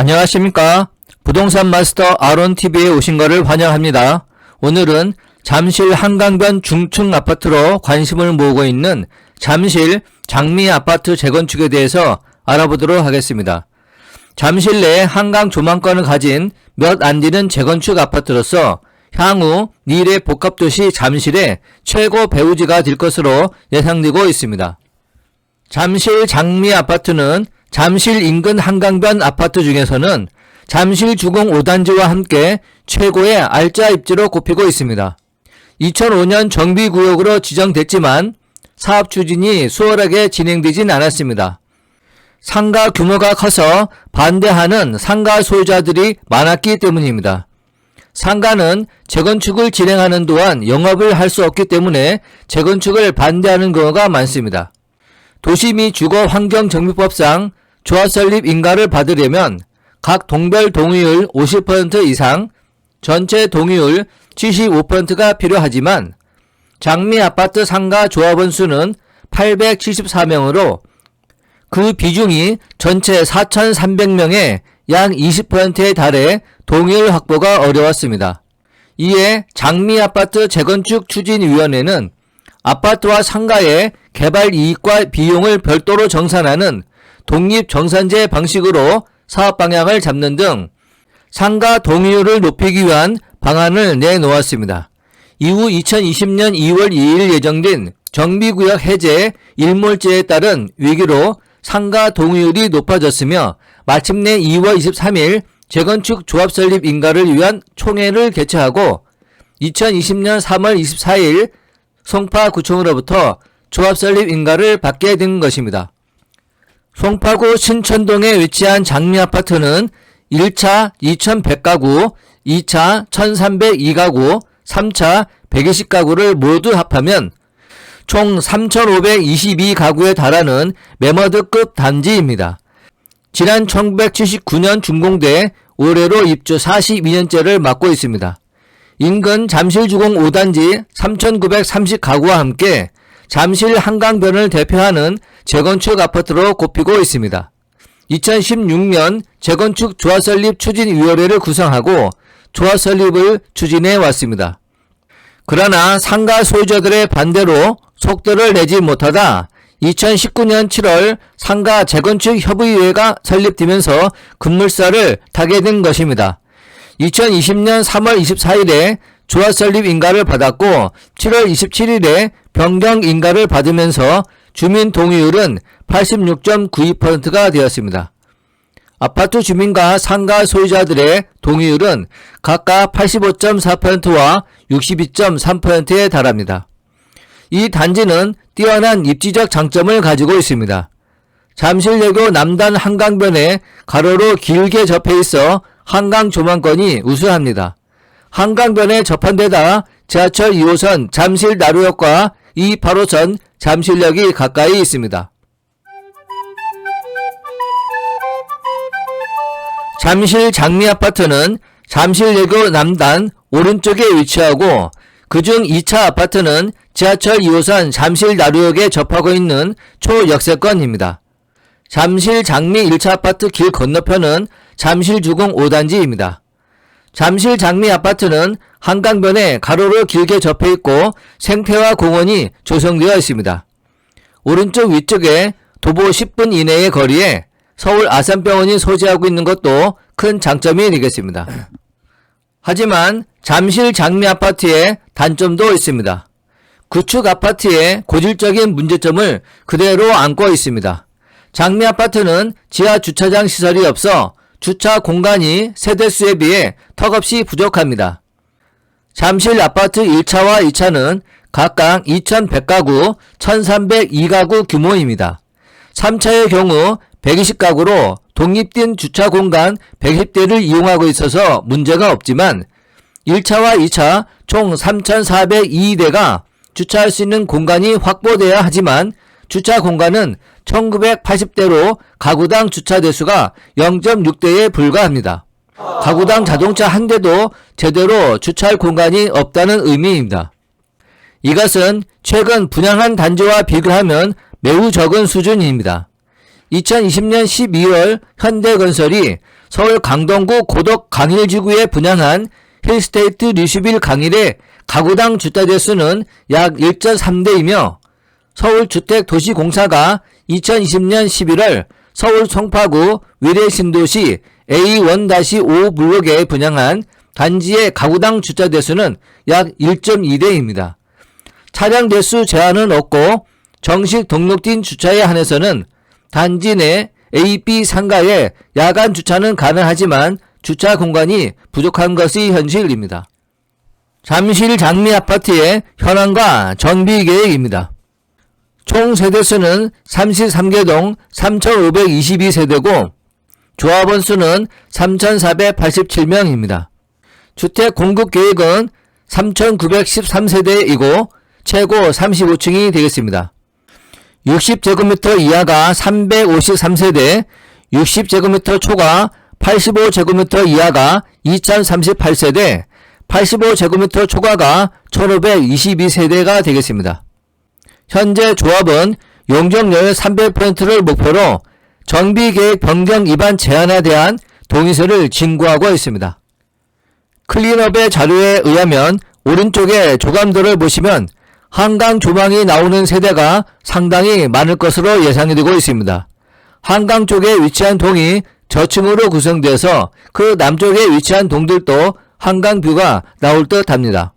안녕하십니까. 부동산 마스터 아론TV에 오신 것을 환영합니다. 오늘은 잠실 한강변 중층 아파트로 관심을 모으고 있는 잠실 장미 아파트 재건축에 대해서 알아보도록 하겠습니다. 잠실 내 한강 조망권을 가진 몇 안 되는 재건축 아파트로서 향후 미래 복합도시 잠실의 최고 배우지가 될 것으로 예상되고 있습니다. 잠실 장미 아파트는 잠실 인근 한강변 아파트 중에서는 잠실 주공 5단지와 함께 최고의 알짜 입지로 꼽히고 있습니다. 2005년 정비구역으로 지정됐지만 사업 추진이 수월하게 진행되진 않았습니다. 상가 규모가 커서 반대하는 상가 소유자들이 많았기 때문입니다. 상가는 재건축을 진행하는 동안 영업을 할 수 없기 때문에 재건축을 반대하는 경우가 많습니다. 도시 및 주거 환경 정비법상 조합 설립 인가를 받으려면 각 동별 동의율 50% 이상, 전체 동의율 75%가 필요하지만 장미 아파트 상가 조합원 수는 874명으로 그 비중이 전체 4,300명의 약 20%에 달해 동의율 확보가 어려웠습니다. 이에 장미 아파트 재건축 추진위원회는 아파트와 상가의 개발 이익과 비용을 별도로 정산하는 독립 정산제 방식으로 사업 방향을 잡는 등 상가 동의율을 높이기 위한 방안을 내놓았습니다. 이후 2020년 2월 2일 예정된 정비구역 해제 일몰제에 따른 위기로 상가 동의율이 높아졌으며 마침내 2월 23일 재건축 조합 설립 인가를 위한 총회를 개최하고 2020년 3월 24일 송파구청으로부터 조합 설립 인가를 받게 된 것입니다. 송파구 신천동에 위치한 장미 아파트는 1차 2100가구, 2차 1302가구, 3차 120가구를 모두 합하면 총 3522가구에 달하는 메머드급 단지입니다. 지난 1979년 준공돼 올해로 입주 42년째를 맡고 있습니다. 인근 잠실주공 5단지 3930가구와 함께 잠실 한강변을 대표하는 재건축 아파트로 꼽히고 있습니다. 2016년 재건축 조합설립 추진위원회를 구성하고 조합설립을 추진해 왔습니다. 그러나 상가 소유자들의 반대로 속도를 내지 못하다 2019년 7월 상가 재건축 협의회가 설립되면서 급물살을 타게 된 것입니다. 2020년 3월 24일에 조합 설립 인가를 받았고 7월 27일에 변경 인가를 받으면서 주민 동의율은 86.92%가 되었습니다. 아파트 주민과 상가 소유자들의 동의율은 각각 85.4%와 62.3%에 달합니다. 이 단지는 뛰어난 입지적 장점을 가지고 있습니다. 잠실대교 남단 한강변에 가로로 길게 접해 있어 한강 조망권이 우수합니다. 한강변에 접한 데다 지하철 2호선 잠실 나루역과 2, 8호선 잠실역이 가까이 있습니다. 잠실 장미 아파트는 잠실대교 남단 오른쪽에 위치하고 그중 2차 아파트는 지하철 2호선 잠실 나루역에 접하고 있는 초역세권입니다. 잠실 장미 1차 아파트 길 건너편은 잠실 주공 5단지입니다. 잠실 장미 아파트는 한강변에 가로로 길게 접해 있고 생태화 공원이 조성되어 있습니다. 오른쪽 위쪽에 도보 10분 이내의 거리에 서울 아산병원이 소재하고 있는 것도 큰 장점이 되겠습니다. 하지만 잠실 장미 아파트의 단점도 있습니다. 구축 아파트의 고질적인 문제점을 그대로 안고 있습니다. 장미 아파트는 지하 주차장 시설이 없어 주차 공간이 세대수에 비해 턱없이 부족합니다. 잠실 아파트 1차와 2차는 각각 2100가구, 1302가구 규모입니다. 3차의 경우 120가구로 독립된 주차 공간 110대를 이용하고 있어서 문제가 없지만 1차와 2차 총 3,402대가 주차할 수 있는 공간이 확보돼야 하지만 주차 공간은 1980대로 가구당 주차 대수가 0.6대에 불과합니다. 가구당 자동차 한 대도 제대로 주차할 공간이 없다는 의미입니다. 이것은 최근 분양한 단지와 비교하면 매우 적은 수준입니다. 2020년 12월 현대건설이 서울 강동구 고덕 강일지구에 분양한 힐스테이트 리슈빌 강일의 가구당 주차 대수는 약 1.3대이며 서울주택도시공사가 2020년 11월 서울 송파구 위례신도시 A1-5 블록에 분양한 단지의 가구당 주차 대수는 약 1.2대입니다. 차량 대수 제한은 없고 정식 등록된 주차에 한해서는 단지 내 A, B 상가에 야간 주차는 가능하지만 주차 공간이 부족한 것이 현실입니다. 잠실 장미 아파트의 현황과 정비 계획입니다. 총 세대수는 33개동 3,522세대고 조합원 수는 3,487명입니다. 주택 공급 계획은 3,913세대이고 최고 35층이 되겠습니다. 60제곱미터 이하가 353세대, 60제곱미터 초과 85제곱미터 이하가 2038세대, 85제곱미터 초과가 1522세대가 되겠습니다. 현재 조합은 용적률 300%를 목표로 정비계획 변경 위반 제한에 대한 동의서를 진구하고 있습니다. 클린업의 자료에 의하면 오른쪽에 조감도를 보시면 한강 조망이 나오는 세대가 상당히 많을 것으로 예상이 되고 있습니다. 한강 쪽에 위치한 동이 저층으로 구성되어서 그 남쪽에 위치한 동들도 한강 뷰가 나올 듯 합니다.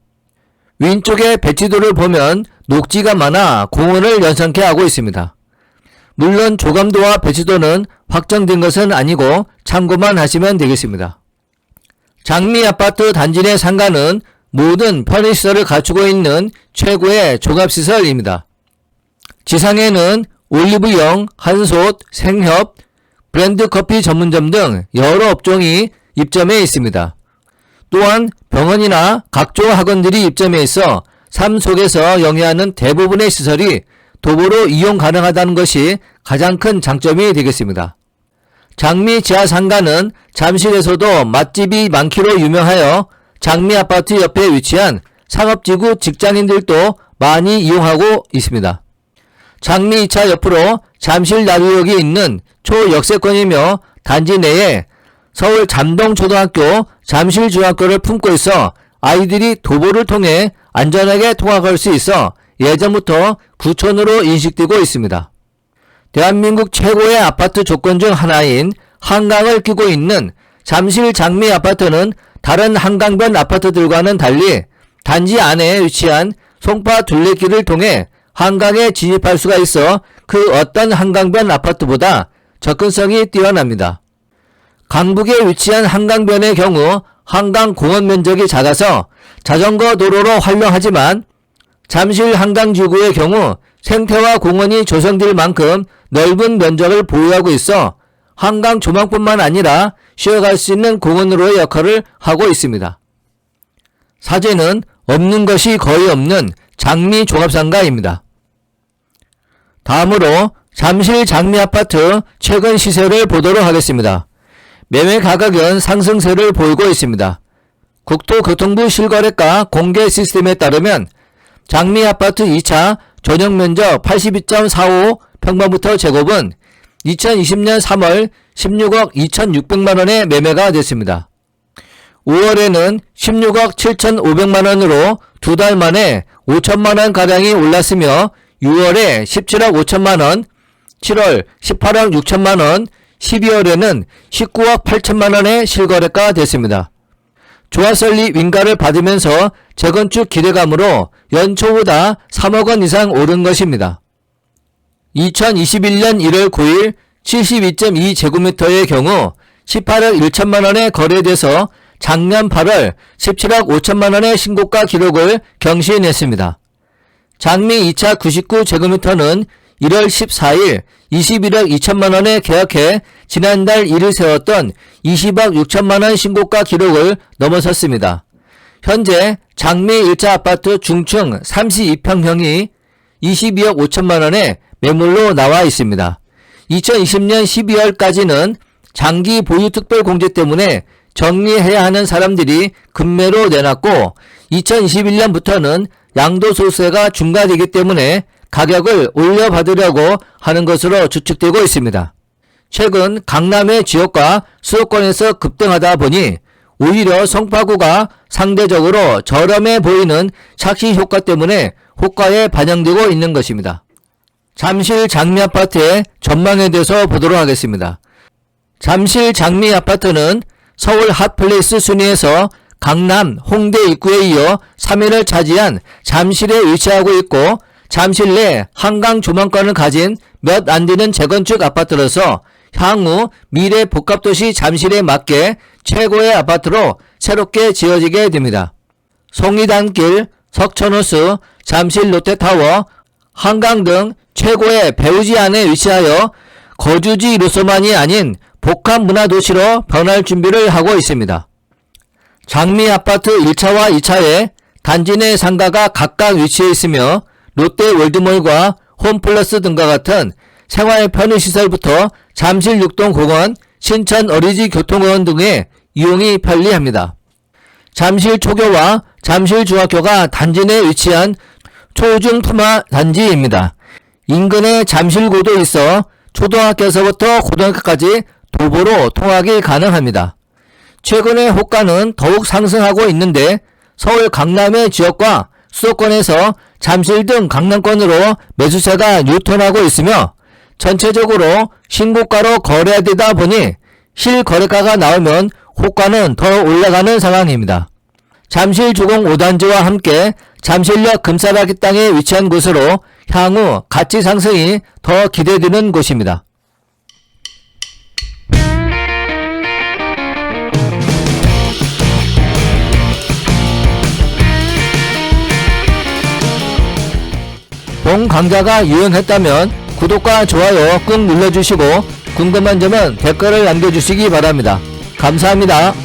왼쪽의 배치도를 보면 녹지가 많아 공원을 연상케 하고 있습니다. 물론 조감도와 배치도는 확정된 것은 아니고 참고만 하시면 되겠습니다. 장미 아파트 단지 내 상가는 모든 편의시설을 갖추고 있는 최고의 종합시설입니다. 지상에는 올리브영, 한솥, 생협, 브랜드 커피 전문점 등 여러 업종이 입점해 있습니다. 또한 병원이나 각종 학원들이 입점해 있어 삶 속에서 영위하는 대부분의 시설이 도보로 이용 가능하다는 것이 가장 큰 장점이 되겠습니다. 장미 지하 상가는 잠실에서도 맛집이 많기로 유명하여 장미 아파트 옆에 위치한 상업지구 직장인들도 많이 이용하고 있습니다. 장미 2차 옆으로 잠실 나루역이 있는 초역세권이며 단지 내에 서울 잠동초등학교, 잠실중학교를 품고 있어 아이들이 도보를 통해 안전하게 통학할 수 있어 예전부터 구촌으로 인식되고 있습니다. 대한민국 최고의 아파트 조건 중 하나인 한강을 끼고 있는 잠실 장미 아파트는 다른 한강변 아파트들과는 달리 단지 안에 위치한 송파 둘레길을 통해 한강에 진입할 수가 있어 그 어떤 한강변 아파트보다 접근성이 뛰어납니다. 강북에 위치한 한강변의 경우 한강 공원 면적이 작아서 자전거 도로로 활용하지만 잠실 한강 지구의 경우 생태화 공원이 조성될 만큼 넓은 면적을 보유하고 있어 한강 조망뿐만 아니라 쉬어갈 수 있는 공원으로의 역할을 하고 있습니다. 사제는 없는 것이 거의 없는 장미 종합상가입니다. 다음으로 잠실 장미 아파트 최근 시세를 보도록 하겠습니다. 매매 가격은 상승세를 보이고 있습니다. 국토교통부 실거래가 공개 시스템에 따르면 장미 아파트 2차 전용 면적 82.45 평방부터 제곱은 2020년 3월 16억 2,600만원에 매매가 됐습니다. 5월에는 16억 7,500만원으로 두 달 만에 5천만원 가량이 올랐으며 6월에 17억 5천만원, 7월 18억 6천만원, 12월에는 19억 8천만 원의 실거래가 됐습니다. 조화설리 윙가를 받으면서 재건축 기대감으로 연초보다 3억 원 이상 오른 것입니다. 2021년 1월 9일 72.2제곱미터의 경우 18억 1천만 원에 거래돼서 작년 8월 17억 5천만 원의 신고가 기록을 경신했습니다. 장미 2차 99제곱미터는 1월 14일 21억 2천만원에 계약해 지난달 1일 세웠던 20억 6천만원 신고가 기록을 넘어섰습니다. 현재 장미 1차 아파트 중층 32평형이 22억 5천만원에 매물로 나와 있습니다. 2020년 12월까지는 장기 보유 특별 공제 때문에 정리해야 하는 사람들이 급매로 내놨고 2021년부터는 양도소득세가 중과되기 때문에 가격을 올려받으려고 하는 것으로 추측되고 있습니다. 최근 강남의 지역과 수도권에서 급등하다 보니 오히려 성파구가 상대적으로 저렴해 보이는 착시 효과 때문에 호가에 반영되고 있는 것입니다. 잠실 장미 아파트의 전망에 대해서 보도록 하겠습니다. 잠실 장미 아파트는 서울 핫플레이스 순위에서 강남, 홍대 입구에 이어 3위를 차지한 잠실에 위치하고 있고 잠실 내 한강 조망권을 가진 몇 안 되는 재건축 아파트로서 향후 미래 복합도시 잠실에 맞게 최고의 아파트로 새롭게 지어지게 됩니다. 송이단길, 석천호수, 잠실 롯데타워, 한강 등 최고의 배우지 안에 위치하여 거주지로서만이 아닌 복합 문화 도시로 변할 준비를 하고 있습니다. 장미 아파트 1차와 2차에 단지 내 상가가 각각 위치해 있으며 롯데 월드몰과 홈플러스 등과 같은 생활 편의시설부터 잠실 육동 공원, 신천 어린이 교통공원 등의 이용이 편리합니다. 잠실 초교와 잠실 중학교가 단지 내 위치한 초중 투마 단지입니다. 인근에 잠실고도 있어 초등학교에서부터 고등학교까지 도보로 통학이 가능합니다. 최근에 호가는 더욱 상승하고 있는데 서울 강남의 지역과 수도권에서 잠실 등 강남권으로 매수세가 유턴하고 있으며 전체적으로 신고가로 거래되다 보니 실거래가가 나오면 호가는 더 올라가는 상황입니다. 잠실 주공 5단지와 함께 잠실역 금사라기 땅에 위치한 곳으로 향후 가치 상승이 더 기대되는 곳입니다. 본 강좌가 유용했다면 구독과 좋아요 꾹 눌러주시고 궁금한 점은 댓글을 남겨주시기 바랍니다. 감사합니다.